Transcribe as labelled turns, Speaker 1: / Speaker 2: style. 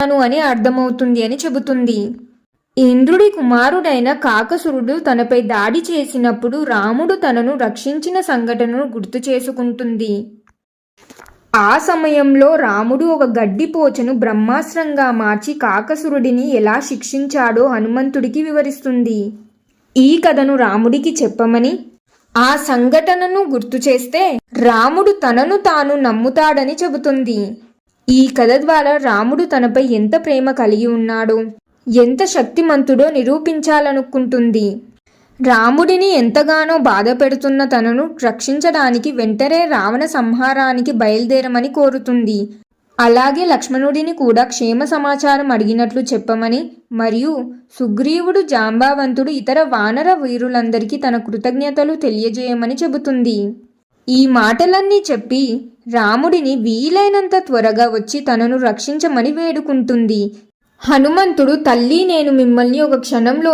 Speaker 1: అని అర్థమవుతుంది అని చెబుతుంది. ఇంద్రుడి కుమారుడైన కాకసురుడు తనపై దాడి చేసినప్పుడు రాముడు తనను రక్షించిన సంఘటనను గుర్తు చేసుకుంటుంది. ఆ సమయంలో రాముడు ఒక గడ్డిపోచను బ్రహ్మాస్త్రంగా మార్చి కాకసురుడిని ఎలా శిక్షించాడో హనుమంతుడికి వివరిస్తుంది. ఈ కథను రాముడికి చెప్పమని ఆ సంఘటనను గుర్తు చేస్తే రాముడు తనను తాను నమ్ముతాడని చెబుతుంది. ఈ కథ ద్వారా రాముడు తనపై ఎంత ప్రేమ కలిగి ఉన్నాడో ఎంత శక్తిమంతుడో నిరూపించాలనుకుంటుంది. రాముడిని ఎంతగానో బాధ పెడుతున్న తనను రక్షించడానికి వెంటనే రావణ సంహారానికి బయలుదేరమని కోరుతుంది. అలాగే లక్ష్మణుడిని కూడా క్షేమ సమాచారం అడిగినట్లు చెప్పమని మరియు సుగ్రీవుడు జాంబావంతుడు ఇతర వానర వీరులందరికీ తన కృతజ్ఞతలు తెలియజేయమని చెబుతుంది. ఈ మాటలన్నీ చెప్పి రాముడిని వీలైనంత త్వరగా వచ్చి తనను రక్షించమని వేడుకుంటుంది. హనుమంతుడు తల్లి నేను మిమ్మల్ని ఒక క్షణంలో